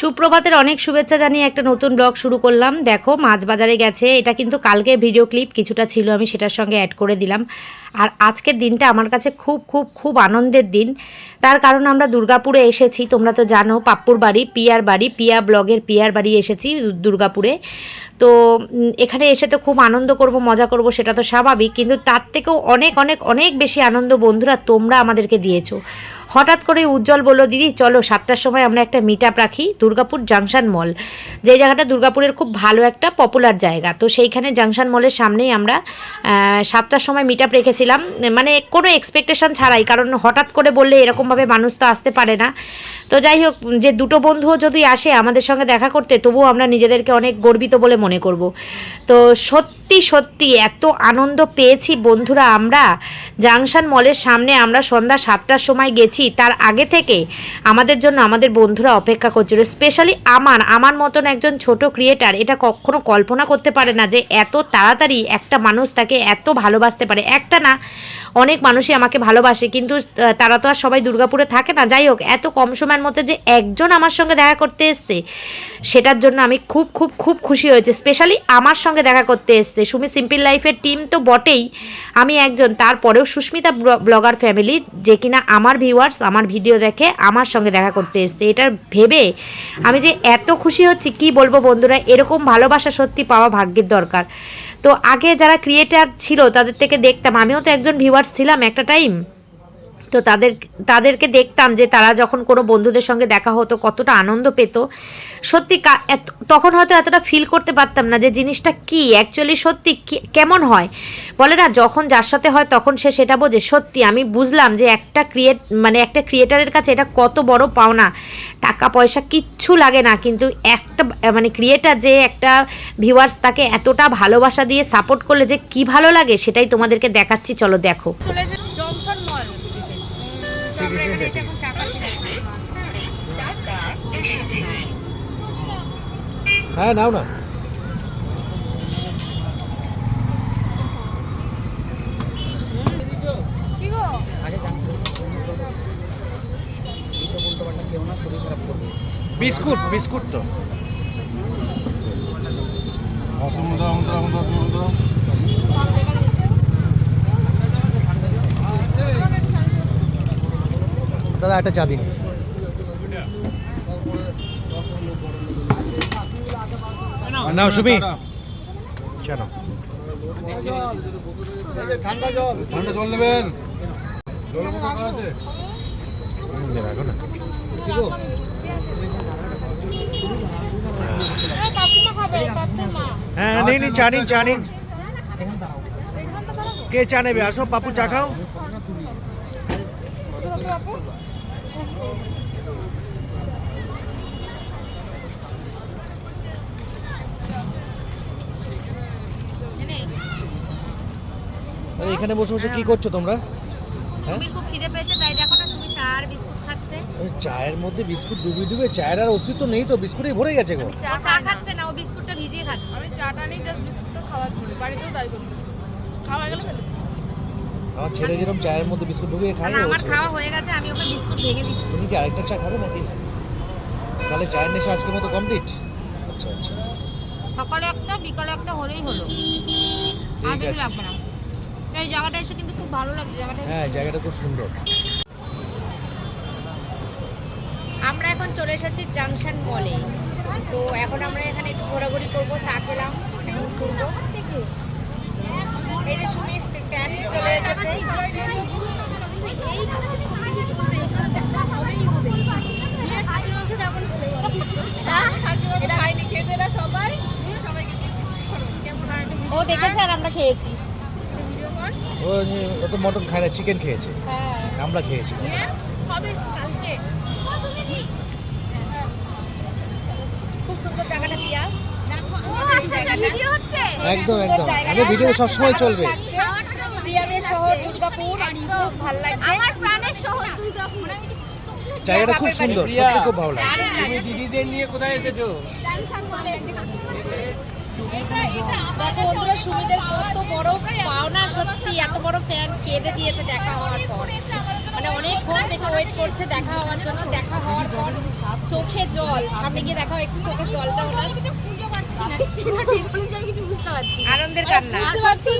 সুপ্রভাতের অনেক শুভেচ্ছা জানিয়ে একটা নতুন ব্লগ শুরু করলাম। দেখো মাছ বাজারে গেছে। এটা কিন্তু কালকে ভিডিও ক্লিপ, কিছুটা ছিল, আমি সেটার সঙ্গে অ্যাড করে দিলাম। আর আজকের দিনটা আমার কাছে খুব খুব খুব আনন্দের দিন। তার কারণ আমরা দুর্গাপুরে এসেছি, তোমরা তো জানো, পাপ্পুর বাড়ি, পিয়ার বাড়ি, পিয়া ব্লগের পিয়ার বাড়ি এসেছি দুর্গাপুরে। তো এখানে এসে তো খুব আনন্দ করব, মজা করব, সেটা তো স্বাভাবিক। কিন্তু তার থেকেও অনেক অনেক অনেক বেশি আনন্দ বন্ধুরা তোমরা আমাদেরকে দিয়েছ। হঠাৎ করে উজ্জ্বল বলল, দিদি, চলো সাতটার সময় আমরা একটা মিট আপ রাখি, দুর্গাপুর জাংশন মল। যে জায়গাটা দুর্গাপুরের খুব ভালো একটা পপুলার জায়গা। তো সেইখানে জাংশন মলের সামনেই আমরা সাতটার সময় মিট আপ রেখেছিলাম। মানে কোনো এক্সপেকটেশন ছাড়াই, কারণ হঠাৎ করে বললে এরকমভাবে মানুষ তো আসতে পারে না। তো যাই হোক, যে দুটো বন্ধুও যদি আসে আমাদের সঙ্গে দেখা করতে, তবুও আমরা নিজেদেরকে অনেক গর্বিত বলে মনে করব। তো সত্যি সত্যি এত আনন্দ পেয়েছি বন্ধুরা আমরা। জাংশন মলের সামনে আমরা সন্ধ্যা সাতটার সময় গেছি। তার আগে থেকে আমাদের জন্য আমাদের বন্ধুরা অপেক্ষা করছিল। স্পেশালি আমার আমার মতন একজন ছোট ক্রিয়েটার এটা কখনো কল্পনা করতে পারে না যে এত তাড়াতাড়ি একটা মানুষ তাকে এত ভালোবাসতে পারে। একটা না, অনেক মানুষই আমাকে ভালোবাসে, কিন্তু তারা তো আর সবাই দুর্গাপুরে থাকে না। যাই হোক, এত কম সময়ের মধ্যে যে একজন আমার সঙ্গে দেখা করতে এসছে, সেটার জন্য আমি খুব খুব খুব খুশি হয়েছে। স্পেশালি আমার সঙ্গে দেখা করতে এসছে। সুমি সিম্পল লাইফের টিম তো বটেই। আমি একজন, তারপরেও সুস্মিতা ব্ল- ব্লগার ফ্যামিলি, যে কিনা আমার ভিউয়ার্স আমার ভিডিও দেখে আমার সঙ্গে দেখা করতে এসছে। এটা ভেবে আমি যে এত খুশি হচ্ছি, কি বলব বন্ধুরা, এরকম ভালোবাসা সত্যি পাওয়া ভাগ্যের দরকার। তো আগে যারা ক্রিয়েটার ছিল, তাদের থেকে দেখতাম, আমিও তো একজন ভিউয়ার্স ছিলাম একটা টাইম তো তাদের, তাদেরকে দেখতাম যে তারা যখন কোনো বন্ধুদের সঙ্গে দেখা হতো, কতটা আনন্দ পেত। সত্যি তখন হয়তো এতটা ফিল করতে পারতাম না যে জিনিসটা কি অ্যাকচুয়ালি সত্যি কেমন হয়। বলে না, যখন যার সাথে হয় তখন সে সেটা বোঝে। সত্যি আমি বুঝলাম যে একটা ক্রিয়েট মানে একটা ক্রিয়েটারের কাছে এটা কত বড় পাওনা। টাকা, পয়সা কিচ্ছু লাগে না, কিন্তু একটা মানে ক্রিয়েটার যে একটা ভিউয়ার্স তাকে এতটা ভালোবাসা দিয়ে সাপোর্ট করলে যে কি ভালো লাগে সেটাই তোমাদেরকে দেখাচ্ছি। চলো দেখো। জংশন মল হ্যাঁ নাও না। কি গো? বিস্কুট বিস্কুট তো। দাদা একটা চা দিন। নাও সুমি। চা ঠান্ডা জল ঠান্ডা জল নেবেন। জলের বোতল আছে? রাখো না। কাকিমা খাবে কাকিমা হ্যাঁ নিন চা নিন চা নিন। কে চা নেবে? আসো পাপু চা খাও। এখানে বসে বসে কি করছ তোমরা? হ্যাঁ? সুমির খুব খিদে পেয়েছে তাই দেখো না সুমি চা আর বিস্কুট খাচ্ছে। ওই চায়ের মধ্যে বিস্কুট ডুবে ডুবে চায়ের আর অস্তিত্ব নেই তো বিস্কুটেই ভরে গেছে গো। চা খাচ্ছে না ও বিস্কুটটা ভিজিয়ে খাচ্ছে। আমি চাটা নিই জাস্ট বিস্কুটটা খাওয়ার বাড়িতেও তাই করি। খাওয়া গেলে। আমার ছেলে যেরকম চায়ের মধ্যে বিস্কুট ডুবিয়ে খায় আমার খাওয়া হয়ে গেছে আমি ওকে বিস্কুট ভেঙে দিচ্ছি। তুমি কি আরেকটা চা খাবে নাকি? তাহলে চায়ের নেশা আজকের মতো কমপ্লিট আচ্ছা আচ্ছা। সকালে একটা বিকালে একটা হলেই হলো। আর ঠিক বেশি আছে। লাগবে না। এই জায়গাটা এসে কিন্তু খুব ভালো লাগছে জায়গাটা হ্যাঁ জায়গাটা খুব সুন্দর। আমরা এখন চলে এসেছি জাংশন মলে। তো এখন আমরা এখানে একটু ঘোরাঘুরি করব চা খেলাম এখন ঘুরবো। এই যে সুমিত ক্যান চলে এসেছে। ও দেখেছে আর আমরা খেয়েছি। ও তো মটন খায় না চিকেন খেয়েছে। হ্যাঁ। আমরা খেয়েছি খুব সুন্দর জায়গাটা পিয়া একদম একদম। আমাদের ভিডিও সবসময় চলবে। প্রিয়াদের শহর দুর্গাপুর খুব ভালো লাগছে। আমার প্রাণের শহর দুর্গাপুর আমি জায়গাটা খুব সুন্দর সত্যি খুব ভালো লাগে তুমি দিদিদের নিয়ে কোথায় এসেছ? বন্ধুরা সুমিদের কত বড় পাওনা সত্যি এত বড় ফ্যান কেঁদে দিয়েছে দেখা হওয়ার পর। মানে অনেকক্ষণ থেকে ওয়েট করছে দেখা হওয়ার জন্য। দেখা হওয়ার পর চোখে জল সামনে গিয়ে দেখা একটু চোখে জলটা ওনার। কিছু খুঁজে পাচ্ছি না। কিছু বুঝতে পারছি আনন্দের কান্না। বুঝতে পারছি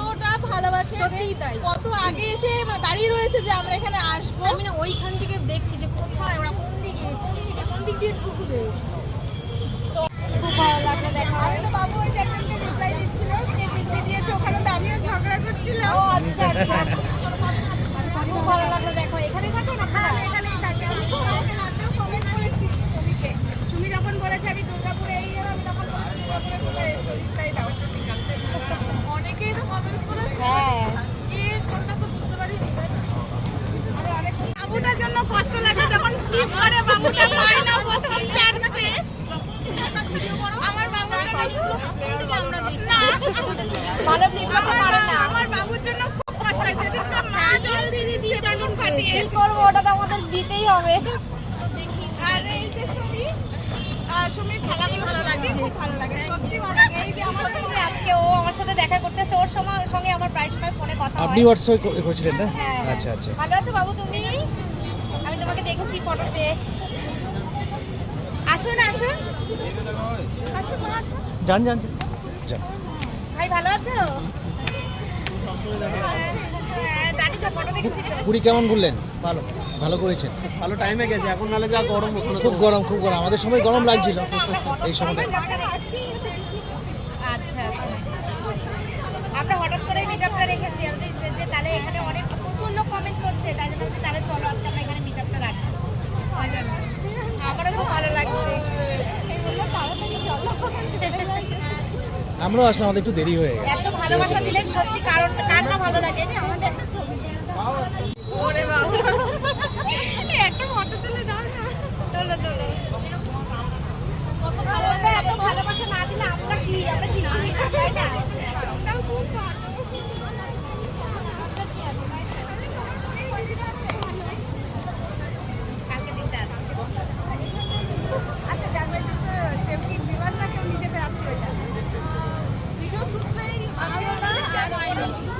কতটা ভালোবাসে কত আগে এসে মানে দাঁড়িয়ে রয়েছে যে আমরা এখানে আসব। আমি না ওইখান থেকে দেখছি যে কোথায় ওরা কোন দিকে কোন দিকে কোন দিক দিয়ে ঢুকবে। খুব ভালো লাগল দেখা আরে তো বাবু ওই একজনকে রিপ্লাই দিচ্ছিল যে দিব্যি দিয়েছে ওখানে তো আমিও ঝগড়া করছিলাম। ও আচ্ছা আচ্ছা। খুব ভালো লাগল দেখো এখানে থাকো না হ্যাঁ, এখানেই থাকি। আমি তোমাকে রাতেও comment করেছি সুমিকে। সুমি যখন বলেছে আমি দুর্গাপুরে এই এলাম, তখন বলেছি দুর্গাপুরে কোথায় দাও। অনেকেই তো comments করেছে। হ্যাঁ। বাবুটার জন্য কষ্ট লাগে যখন flip করে বাবুটা পায় না প্রথম চান্সে। আমার বাবুর আমরা দেখি। না, ভালো flip করতে আমার পারে বা- না। আমার বাবুর জন্য খুব কষ্ট হয় সেদিনকে মা জল দিয়ে দিচ্ছে বেলুন ফাটিয়ে করব ওটা তো আমাদের দিতেই হবে। আর এই যে সুমির খেলাগুলো লাগে খুব ভালো লাগে। সত্যি ভালো এই যে আমার এই আজকে ও আমার সাথে দেখা করতেছে ওর সময় সঙ্গে আমার প্রায় সময় ফোনে কথা আপনি হয়। হোয়াটসঅ্যাপ করেছিলেন না? হ্যাঁ। আচ্ছা আচ্ছা। ভালো আছো বাবু তুমি? আমি তোমাকে দেখেছি ফটোতে। আসুন আসুন আসুন মা, আসুন যান যান। যান। ভাই ভালো আছো? পুরী কেমন ঘুরলেন? ভালো। ভালো করেছেন? ভালো টাইমে গেছে এখন নালে যা গরম খুব গরম খুব গরম। আমাদের সময় গরম লাগছিল। এই সময়টা আচ্ছা আচ্ছা আমরা হঠাৎ করে মিটআপটা রেখেছি। আমি যে- তাহলে এখানে অনেক প্রচুর লোক কমেন্ট করছে তাই জন্য তাহলে চলো আজকে আমরা এখানে মিটআপটা রাখি। আমারও খুব ভালো লাগছে। আমরাও আসলে আমাদের একটু দেরি হয়ে গেছে। এত ভালোবাসা দিলে সত্যি কারণ কার না ভালো লাগে? আমাদের একটা একটা ফটো তুলে দাও না। চলো চলো। ভালোবাসা না দিলে আমরা কি? আমরা কিছুই না তাই না? খুব ভালো। কালকে আচ্ছা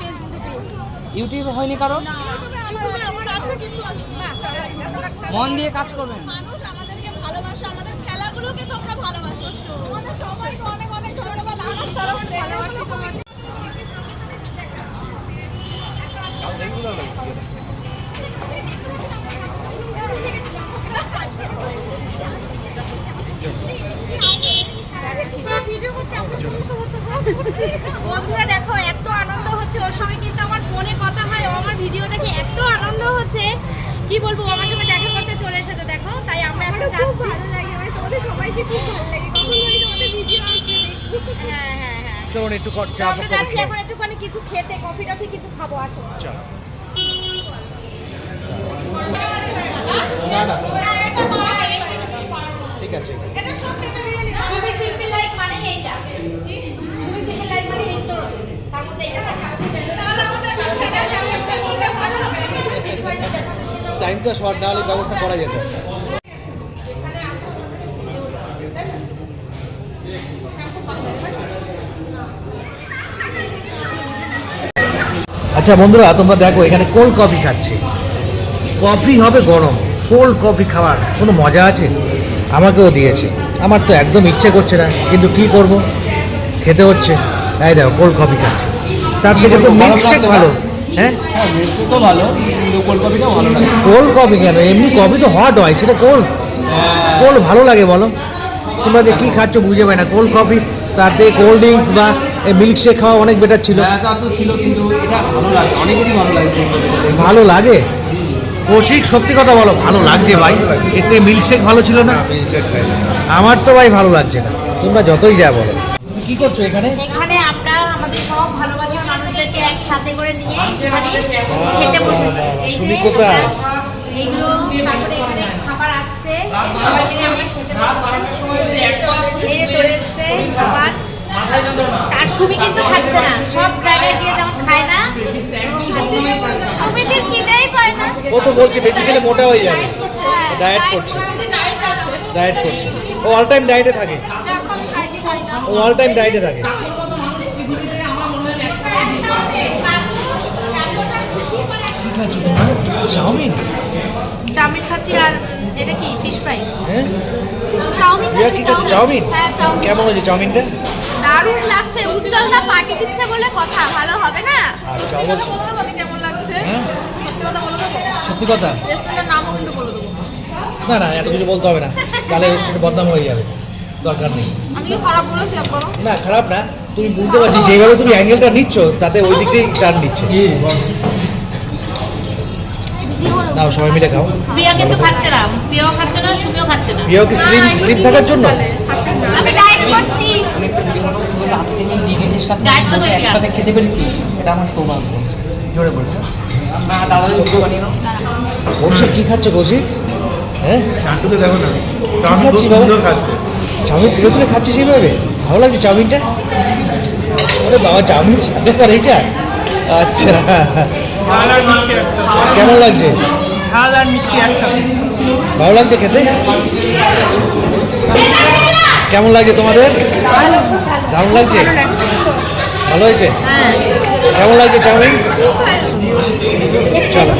পেয়েছি ইউটিউবে হয়নি কারও মন দিয়ে কাজ করবেন মানুষ আমাদেরকে ভালোবাসো আমাদের খেলাগুলোকে তোমরা ভালোবাসো আমাদের সবাইকে অনেক অনেক ধন্যবাদ আমার তরফ থেকে বন্ধুরা দেখো এত আনন্দ হচ্ছে ওর সঙ্গে কিন্তু আমার ফোনে কথা হয় ও আমার ভিডিও দেখে এত আনন্দ হচ্ছে। কি বলব আমার সঙ্গে দেখা করতে চলে এসেছে দেখো। তাই আমরা এখন যাচ্ছি। ভালো লাগে মানে তোমাদের সবাইকে খুব ভালো লাগে। কখন আমি তোমাদের ভিডিও আসবে দেখি হ্যাঁ হ্যাঁ হ্যাঁ। চলুন একটু ক- তো চা আমরা যাচ্ছি। এখন একটুখানি কিছু খেতে কফি টফি কিছু খাব আসো। চা। না না। ঠিক আছে ঠিক আছে। সুবি সিম্পল লাইফ মানে এইটা। সুবি সিম্পল লাইফ মানে নিত্য তার মধ্যে এটা টাইমটা শর্ট না হলে ব্যবস্থা করা যেত। আচ্ছা বন্ধুরা তোমরা দেখো এখানে কোল্ড কফি খাচ্ছে। কফি হবে গরম। কোল্ড কফি খাওয়ার কোনো মজা আছে? আমাকেও দিয়েছে। আমার তো একদম ইচ্ছে করছে না কিন্তু কি করব? খেতে হচ্ছে। এই দেখো কোল্ড কফি খাচ্ছে। তার থেকে তো মিল্কশেক ভালো। হ্যাঁ? হ্যাঁ তো ভালো। কোল্ড কফিটাও ভালো লাগে। কোল্ড কফি কেন? এমনি কফি তো হট হয় সেটা কোল্ড। কোল্ড ভালো লাগে বলো। তোমরা যে কী খাচ্ছ বুঝে পাই না। কোল্ড কফি তাতে কোল্ড ড্রিঙ্কস বা মিল্কশেক খাওয়া অনেক বেটার ছিল। ছিল কিন্তু এটা ভালো লাগে অনেকেরই ভালো লাগে ভালো লাগে? কৌশিক সত্যি কথা বলো ভালো লাগছে ভাই। এতে মিল্কশেক ভালো ছিল না? আমার তো ভাই ভালো লাগছে না। তোমরা যতই যা বলো। কি করছ এখানে? এখানে আমরা আমাদের সব ভালোবাসার মানুষদেরকে একসাথে করে নিয়ে খেতে বসেছি। এই কোথায়? এইগুলো তারপরে এখানে খাবার আসছে সবাই মিলে আমরা খেতে বসেছি। এই যে চলে এসছে খাবার। আর সুমি কিন্তু খাচ্ছে না। সব জায়গায় গিয়ে যেমন খায় না। সুমিতির খিদেই পায় না। ও তো বলছে বেশি খেলে মোটা হয়ে যাবে। ডায়েট করছে ডায়েট করছে। ও অল টাইম ডায়েটে থাকে? ও অল টাইম ডায়েটে থাকে কি খাচ্ছ তোমরা চাউমিন? চাউমিন খাচ্ছি আর এটা কি ফিশ ফ্রাই হ্যাঁ? চাউমিন খাচ্ছে চাউমিন। হ্যাঁ চাউমিন। কেমন হয়েছে চাউমিনটা? দারুণ লাগছে উজ্জ্বল দা পার্টি দিচ্ছে বলে কথা ভালো হবে না? আচ্ছা সত্যি কথা অবশ্যই বলে দেবো আমি কেমন লাগছে? হ্যাঁ? সত্যি কথা বলে দেবো? সত্যি কথা? রেস্টুরেন্টের নামও কিন্তু বলে দেবো। না না এত কিছু বলতে হবে না। তাহলে রেস্টুরেন্ট বদনাম হয়ে যাবে। দরকার নেই। আমি খারাপ বলেছি একবারও? না খারাপ না। তুমি বুঝতে পারছি যেভাবে তুমি অ্যাঙ্গেলটা নিচ্ছ তাতে ওই দিক দিয়েই টার্ন নিচ্ছে নাও সবাই মিলে খাও। প্রিয়া কিন্তু খাচ্ছে না। প্রিয়াও খাচ্ছে না সুমিও খাচ্ছে না। প্রিয় কি স্লিম স্লিম থাকার জন্য? আমি ডায়েট করছি। একটু আজকে দিদিদের সাথে একসাথে খেতে পেরেছি এটা আমার সৌভাগ্য। জোরে বলছো দাদা ভিডিও বানিয়ে নাও। কৌশিক কি খাচ্ছে কৌশিক হ্যাঁ? নাটুকে দেখো না চাউমিন খুব সুন্দর খাচ্ছে। চাউমিন তুলে তুলে খাচ্ছে সেইভাবে ভালো লাগছে চাউমিনটা? ওরে বাবা চাউমিন সাথে পারে এটা? আচ্ছা। কেমন লাগছে? ঝাল আর মিষ্টি একসাথে। ভালো লাগছে খেতে? কেমন লাগছে তোমাদের? দারুণ লাগছে? ভালো হয়েছে? কেমন লাগছে চাউমিন? চলো।